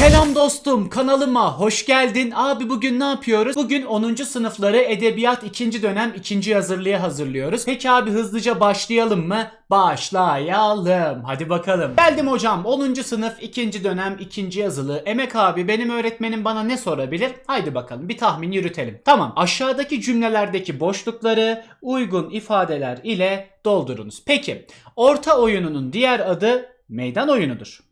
Selam dostum kanalıma hoş geldin. Abi bugün ne yapıyoruz? Bugün 10. sınıfları edebiyat 2. dönem 2. hazırlığa hazırlıyoruz. Peki abi hızlıca başlayalım mı? Başlayalım. Hadi bakalım. Geldim hocam 10. sınıf 2. dönem 2. yazılı. Emek abi benim öğretmenim bana ne sorabilir? Haydi bakalım bir tahmin yürütelim. Tamam aşağıdaki cümlelerdeki boşlukları uygun ifadeler ile doldurunuz. Peki orta oyununun diğer adı meydan oyunudur.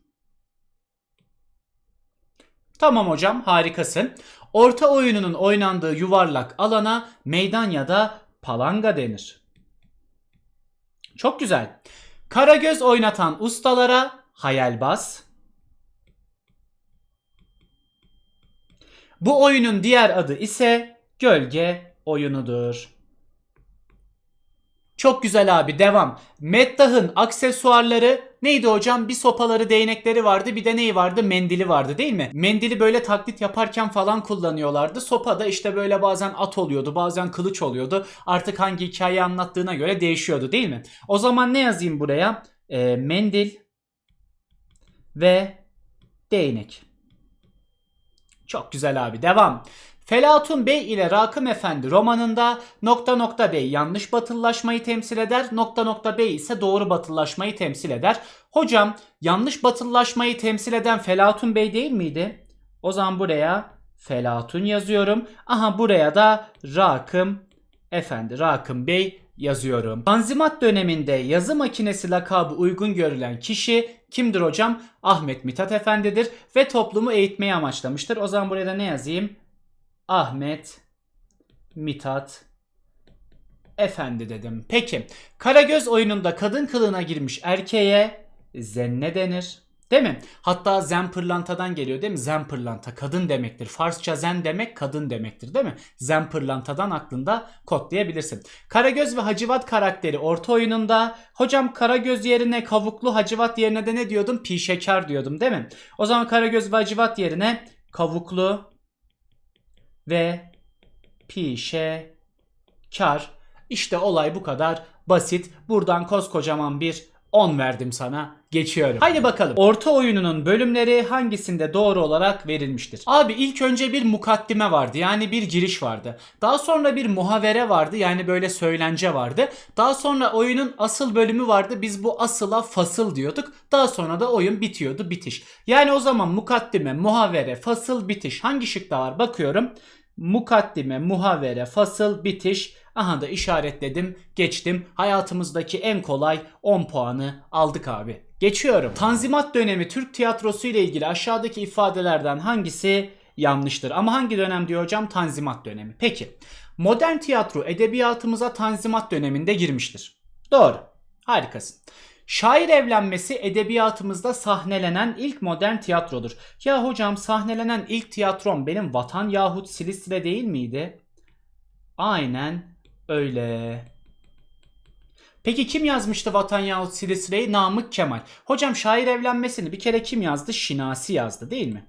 Tamam hocam harikasın. Orta oyununun oynandığı yuvarlak alana meydan ya da palanga denir. Çok güzel. Karagöz oynatan ustalara hayalbaz. Bu oyunun diğer adı ise gölge oyunudur. Çok güzel abi devam. Meddah'ın aksesuarları neydi hocam? Bir sopaları değnekleri vardı bir de neyi vardı? Mendili vardı değil mi? Mendili böyle taklit yaparken falan kullanıyorlardı. Sopa da işte böyle bazen at oluyordu bazen kılıç oluyordu. Artık hangi hikayeyi anlattığına göre değişiyordu değil mi? O zaman ne yazayım buraya? Ee, mendil ve değnek. Çok güzel abi devam. Felatun Bey ile Rakım Efendi romanında nokta nokta bey yanlış batıllaşmayı temsil eder, nokta nokta bey ise doğru batıllaşmayı temsil eder. Hocam yanlış batıllaşmayı temsil eden Felatun Bey değil miydi? O zaman buraya Felatun yazıyorum. Aha buraya da Rakım Efendi, Rakım Bey yazıyorum. Tanzimat döneminde yazı makinesi lakabı uygun görülen kişi kimdir hocam? Ahmet Mithat Efendidir ve toplumu eğitmeyi amaçlamıştır. O zaman buraya da ne yazayım? Ahmet Mithat Efendi dedim. Peki Karagöz oyununda kadın kılığına girmiş erkeğe zenne denir. Değil mi? Hatta zen pırlantadan geliyor değil mi? Zen pırlanta kadın demektir. Farsça zen demek kadın demektir değil mi? Zen pırlantadan aklında kodlayabilirsin. Karagöz ve Hacivat karakteri orta oyununda hocam Karagöz yerine kavuklu Hacivat yerine de ne diyordum? Pişekar diyordum değil mi? O zaman Karagöz ve Hacivat yerine kavuklu ve pişe kar. İşte olay bu kadar basit. Buradan koskocaman bir 10 verdim sana. Geçiyorum. Haydi bakalım. Orta oyununun bölümleri hangisinde doğru olarak verilmiştir? Abi ilk önce bir mukaddime vardı. Yani bir giriş vardı. Daha sonra bir muhavere vardı. Yani böyle söylence vardı. Daha sonra oyunun asıl bölümü vardı. Biz bu asıla fasıl diyorduk. Daha sonra da oyun bitiyordu. Bitiş. Yani o zaman mukaddime, muhavere, fasıl, bitiş. Hangi şıkta var? Bakıyorum. Mukaddime, muhavere, fasıl, bitiş. Aha da işaretledim, geçtim. Hayatımızdaki en kolay 10 puanı aldık abi. Geçiyorum. Tanzimat dönemi Türk tiyatrosu ile ilgili aşağıdaki ifadelerden hangisi yanlıştır? Ama hangi dönem diyor hocam? Tanzimat dönemi. Peki. Modern tiyatro edebiyatımıza Tanzimat döneminde girmiştir. Doğru. Harikasın. Şair evlenmesi edebiyatımızda sahnelenen ilk modern tiyatrodur. Ya hocam sahnelenen ilk tiyatrom benim Vatan yahut Silistre değil miydi? Aynen öyle. Peki kim yazmıştı Vatan yahut Silistre'yi? Namık Kemal. Hocam şair evlenmesini bir kere kim yazdı? Şinasi yazdı değil mi?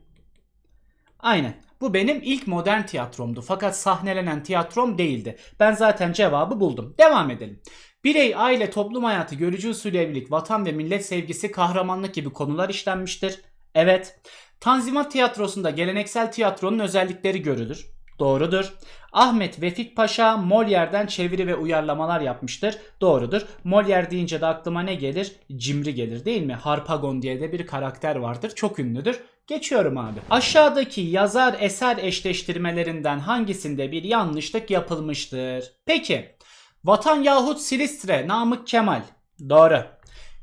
Aynen. Bu benim ilk modern tiyatromdu fakat sahnelenen tiyatrom değildi. Ben zaten cevabı buldum. Devam edelim. Birey, aile, toplum hayatı, görücü usulü evlilik, vatan ve millet sevgisi, kahramanlık gibi konular işlenmiştir. Evet. Tanzimat tiyatrosunda geleneksel tiyatronun özellikleri görülür. Doğrudur. Ahmet Vefik Paşa Molière'den çeviri ve uyarlamalar yapmıştır. Doğrudur. Molière deyince de aklıma ne gelir? Cimri gelir değil mi? Harpagon diye de bir karakter vardır. Çok ünlüdür. Geçiyorum abi. Aşağıdaki yazar eser eşleştirmelerinden hangisinde bir yanlışlık yapılmıştır? Peki. Vatan yahut Silistre Namık Kemal. Doğru.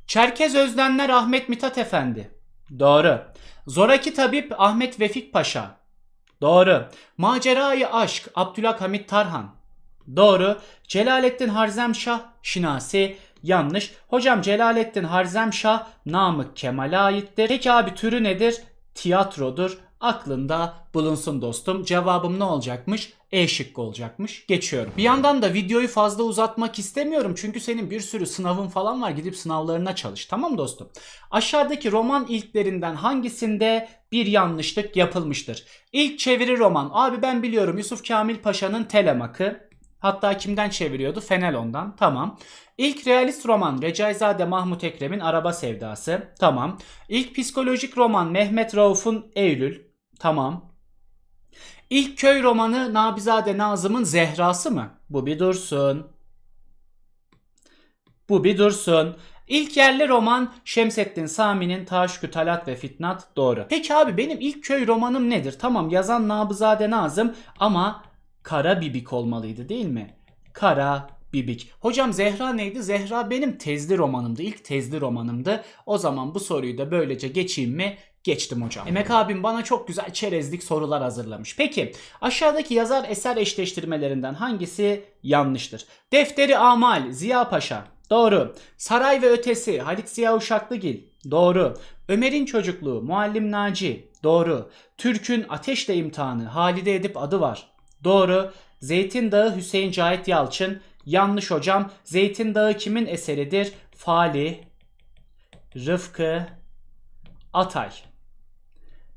Çerkez Özdenler Ahmet Mithat Efendi. Doğru. Zoraki Tabip Ahmet Vefik Paşa. Doğru. Macerayı Aşk Abdülhamit Tarhan. Doğru. Celalettin Harzemşah Şinasi. Yanlış. Hocam Celalettin Harzemşah Namık Kemal'e aittir. Peki abi türü nedir? Tiyatrodur. Aklında bulunsun dostum. Cevabım ne olacakmış? E şıkkı olacakmış. Geçiyorum. Bir yandan da videoyu fazla uzatmak istemiyorum. Çünkü senin bir sürü sınavın falan var. Gidip sınavlarına çalış. Tamam dostum. Aşağıdaki roman ilklerinden hangisinde bir yanlışlık yapılmıştır? İlk çeviri roman. Abi ben biliyorum Yusuf Kamil Paşa'nın Telemak'ı. Hatta kimden çeviriyordu? Fenelon'dan. Tamam. İlk realist roman Recaizade Mahmut Ekrem'in Araba Sevdası. Tamam. İlk psikolojik roman Mehmet Rauf'un Eylül. Tamam. İlk köy romanı Nabizade Nazım'ın Zehrası mı? Bu bir dursun. Bu bir dursun. İlk yerli roman Şemsettin Sami'nin Taşkü Talat ve Fitnat doğru. Peki abi benim ilk köy romanım nedir? Tamam yazan Nabızade Nazım ama Kara Bibik olmalıydı değil mi? Kara Bibik. Hocam Zehra neydi? Zehra benim tezli romanımdı. İlk tezli romanımdı. O zaman bu soruyu da böylece geçeyim mi? Geçtim hocam. Emek abim bana çok güzel çerezlik sorular hazırlamış. Peki aşağıdaki yazar eser eşleştirmelerinden hangisi yanlıştır? Defteri Amal Ziya Paşa. Doğru. Saray ve Ötesi Halit Ziya Uşaklıgil. Doğru. Ömer'in çocukluğu Muallim Naci. Doğru. Türk'ün Ateşle imtihanı Halide Edip adı var. Doğru. Zeytin Dağı Hüseyin Cahit Yalçın. Yanlış hocam. Zeytin Dağı kimin eseridir? Fali, Rıfkı, Atay.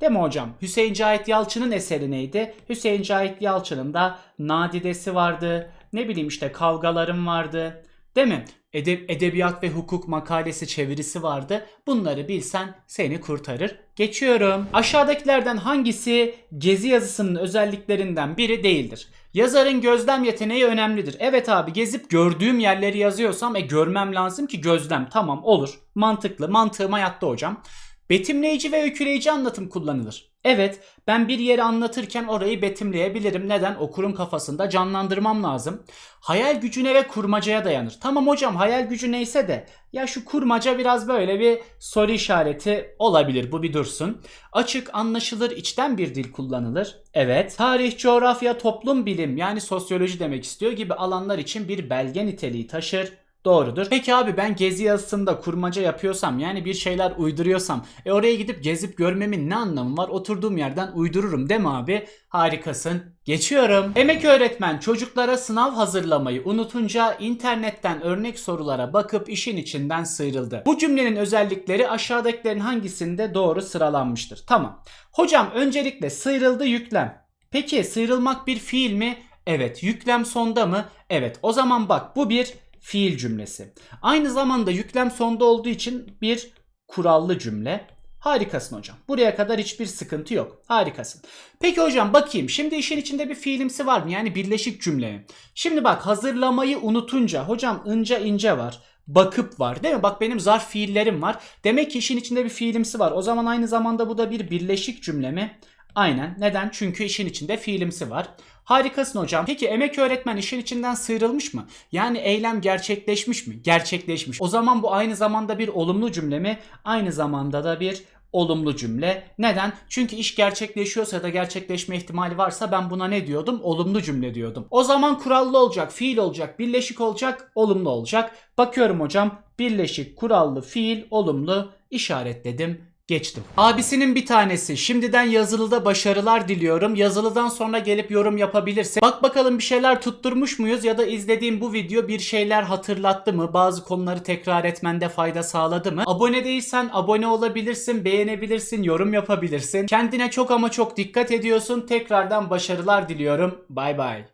Değil mi hocam? Hüseyin Cahit Yalçın'ın eseri neydi? Hüseyin Cahit Yalçın'ın da Nadidesi vardı. Ne bileyim işte kavgalarım vardı. Değil mi? Ede- edebiyat ve hukuk makalesi çevirisi vardı. Bunları bilsen seni kurtarır. Geçiyorum. Aşağıdakilerden hangisi gezi yazısının özelliklerinden biri değildir? Yazarın gözlem yeteneği önemlidir. Evet abi gezip gördüğüm yerleri yazıyorsam e görmem lazım ki gözlem. Tamam olur. Mantıklı. Mantığım hayatta hocam. Betimleyici ve öyküleyici anlatım kullanılır. Evet, ben bir yeri anlatırken orayı betimleyebilirim. Neden? Okurun kafasında canlandırmam lazım. Hayal gücüne ve kurmacaya dayanır. Tamam hocam hayal gücü neyse de ya şu kurmaca biraz böyle bir soru işareti olabilir. Bu bir dursun. Açık, anlaşılır, içten bir dil kullanılır. Evet. Tarih, coğrafya, toplum bilim yani sosyoloji demek istiyor gibi alanlar için bir belge niteliği taşır. Doğrudur. Peki abi ben gezi yazısında kurmaca yapıyorsam yani bir şeyler uyduruyorsam e oraya gidip gezip görmemin ne anlamı var? Oturduğum yerden uydururum değil mi abi? Harikasın. Geçiyorum. Emek öğretmen çocuklara sınav hazırlamayı unutunca internetten örnek sorulara bakıp işin içinden sıyrıldı. Bu cümlenin özellikleri aşağıdakilerin hangisinde doğru sıralanmıştır? Tamam. Hocam öncelikle sıyrıldı yüklem. Peki sıyrılmak bir fiil mi? Evet. Yüklem sonda mı? Evet. O zaman bak bu bir fiil cümlesi. Aynı zamanda yüklem sonda olduğu için bir kurallı cümle. Harikasın hocam. Buraya kadar hiçbir sıkıntı yok. Harikasın. Peki hocam bakayım. Şimdi işin içinde bir fiilimsi var mı? Yani birleşik cümle? Şimdi bak hazırlamayı unutunca hocam ince ince var. Bakıp var değil mi? Bak benim zarf fiillerim var. Demek ki işin içinde bir fiilimsi var. O zaman aynı zamanda bu da bir birleşik cümle mi? Aynen. Neden? Çünkü işin içinde fiilimsi var. Harikasın hocam. Peki emek öğretmen işin içinden sıyrılmış mı? Yani eylem gerçekleşmiş mi? Gerçekleşmiş. O zaman bu aynı zamanda bir olumlu cümle mi? Aynı zamanda da bir olumlu cümle. Neden? Çünkü iş gerçekleşiyorsa ya da gerçekleşme ihtimali varsa ben buna ne diyordum? Olumlu cümle diyordum. O zaman kurallı olacak, fiil olacak, birleşik olacak, olumlu olacak. Bakıyorum hocam. Birleşik, kurallı, fiil, olumlu işaretledim. Geçtim. Abisinin bir tanesi. Şimdiden yazılıda başarılar diliyorum. Yazılıdan sonra gelip yorum yapabilirsin. Bak bakalım bir şeyler tutturmuş muyuz ya da izlediğim bu video bir şeyler hatırlattı mı? Bazı konuları tekrar etmende fayda sağladı mı? Abone değilsen abone olabilirsin, beğenebilirsin, yorum yapabilirsin. Kendine çok ama çok dikkat ediyorsun. Tekrardan başarılar diliyorum. Bay bay.